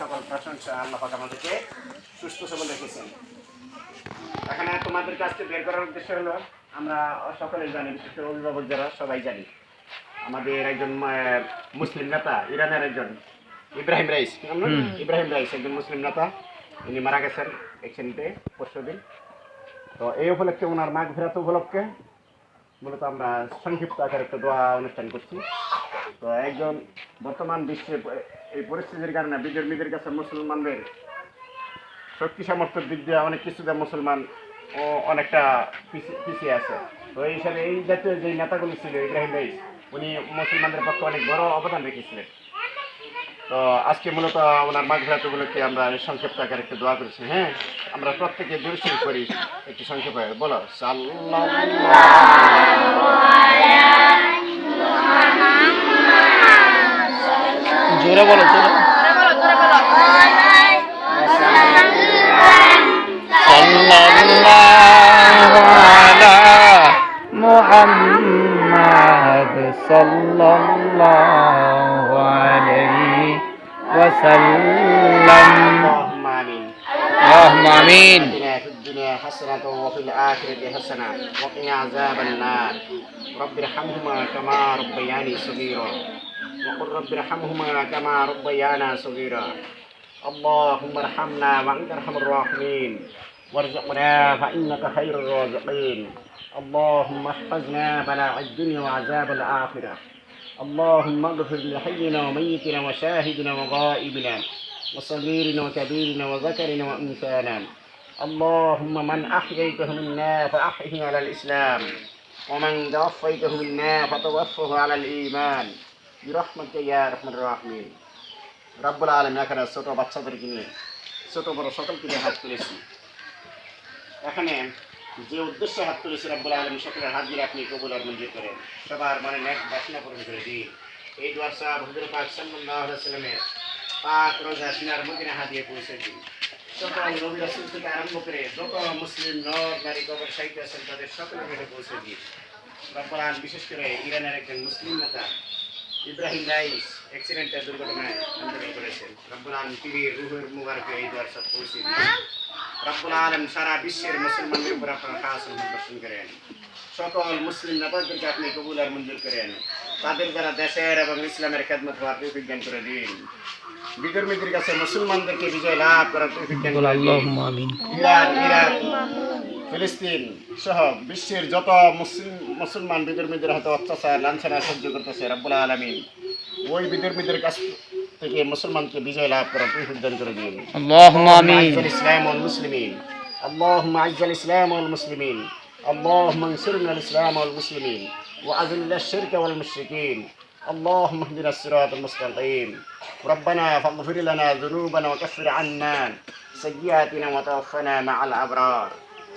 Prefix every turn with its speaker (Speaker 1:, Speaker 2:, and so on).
Speaker 1: সকল প্রশংসা আল্লাহ পাক আমাদেরকে সুস্থ সবল রেখেছেন। এখানে তোমাদের কাছে বের করার উদ্দেশ্য হলো আমরা সকলেই জানি বিশেষ করে অভিভাবক যারা সবাই জানি আমাদের একজন মুসলিম নেতা ইরানের একজন ইব্রাহিম রাইস। ইব্রাহিম রাইস একজন মুসলিম নেতা। উনি মারা গেছেন অ্যাক্সিডেন্টে পরশু দিন। তো এই উপলক্ষে ওনার মাঘ ফেরাত উপলক্ষে মূলত আমরা সংক্ষিপ্ত আকারে একটা দোয়া অনুষ্ঠান করছি। তো একজন বর্তমান বিশ্বে এই পরিস্থিতির কারণে বিধর্মীদের কাছে মুসলমানদের শক্তি সামর্থ্যের দিক দিয়ে অনেক কিছুতে মুসলমান ও অনেকটা পিছি- পিছিয়ে আছে। তো এই হিসাবে এই জাতীয় যে নেতাগুলি ছিল, ইব্রাহিম রাইস উনি মুসলমানদের পক্ষে অনেক বড় অবদান রেখেছিলেন। তো আজকে মূলত ওনার মাঘ ভেলাত উপলক্ষে আমরা সংক্ষিপ্ত আকারে একটু দোয়া করেছি। হ্যাঁ আমরা প্রত্যেকে দর্শন করি একটু সংক্ষেপে। বলো, সাল্লাল্লাহু
Speaker 2: জোরে বলো জোরে সাল্লাল্লাহু আলা মুহাম্মাদ সাল্লাল্লাহু আলাইহি ওয়াসাল্লাম
Speaker 1: اللهم آمين
Speaker 2: اللهم آمين
Speaker 1: آتنا في الدنيا حسنة وفي الآخرة حسنة وقنا عذاب النار رب ارحمهما كما ربياني صغيرا وقل رب ارحمهما كما ربيانا صغيرا. اللهم ارحمنا وأنت أرحم الراحمين. وارزقنا فإنك خير الرازقين. اللهم احفظنا بلاء الدنيا وعذاب الآخرة. اللهم اغفر لحينا وميتنا وشاهدنا وغائبنا وصغيرنا وكبيرنا وذكرنا وأنثانا. اللهم من أحييته منا فأحيه على الإسلام. ومن توفيته منا فتوفه على الإيمان. রহমতে ইয়া রহমান রহমিন রব্বুল আলম এখানে ছোটো বাচ্চাদেরকে নিয়ে ছোটো বড় সকলকে নিয়ে হাত তুলেছি এখানে যে উদ্দেশ্যে হাত তুলেছি রব্বুল আলম সকলের হাত দিয়ে আপনি কবুল আর মঞ্জুর করেন সবার মানে ন্যাক বাসনা পূরণ করে দিন এই দোয়ার সাহেব হুজুর পাক সাল্লাহ সাল্লামের পাক রোজা সিনার মদিনা হাত দিয়ে পৌঁছে দিন সকল নবী রাসুল থেকে আরম্ভ করে যত মুসলিম নর নারী কবর সাহিত্য আছেন তাদের সকলের হেঁটে পৌঁছে দিন রব্বুল আলম বিশেষ করে ইরানের একজন মুসলিম নেতা ইব্রাহিম রাইস অ্যাক্সিডেন্টের দুর্ঘটনায় আন্দোলন করেছেন। রব্বুল আলম টিভির রুহের মুবারকে এই দোয়ার সাথে পৌঁছে দিন রব্বুল আলম সারা বিশ্বের মুসলমানদের উপর আপনার খাস বর্ষণ করেন। সকল মুসলিম নেতাদেরকে আপনি কবুল আর মঞ্জুর করেন। তাদের দ্বারা দেশের এবং ইসলামের খেদমত হওয়ার দান করে দিন। বিধর্মীদের কাছে মুসলমানদেরকে বিজয় লাভ করার
Speaker 2: আমিন।
Speaker 1: ইরান ইরাক ফিলিস্তিন সহ বিশ্বের যত মুসলিম মুসলমান বিধর্মীদের হাতে অত্যাচার লাঞ্ছনা সহ্য করতেছে রব্বুল আলমিন ওই বিধর্মীদের কাছ থেকে মুসলমানকে বিজয় লাভ করার তৌফিক দান করে দিন
Speaker 2: আল্লাহুম্মা
Speaker 1: اللهم
Speaker 2: আমিন
Speaker 1: اعز الاسلام والمسلمين اللهم اعز الاسلام والمسلمين اللهم انصرنا الاسلام والمسلمين واذل الشرك والمشركين اللهم اهدنا الصراط المستقيم ربنا فاغفر لنا ذنوبنا وكفر عنا سيئاتنا وتوفنا مع الابرار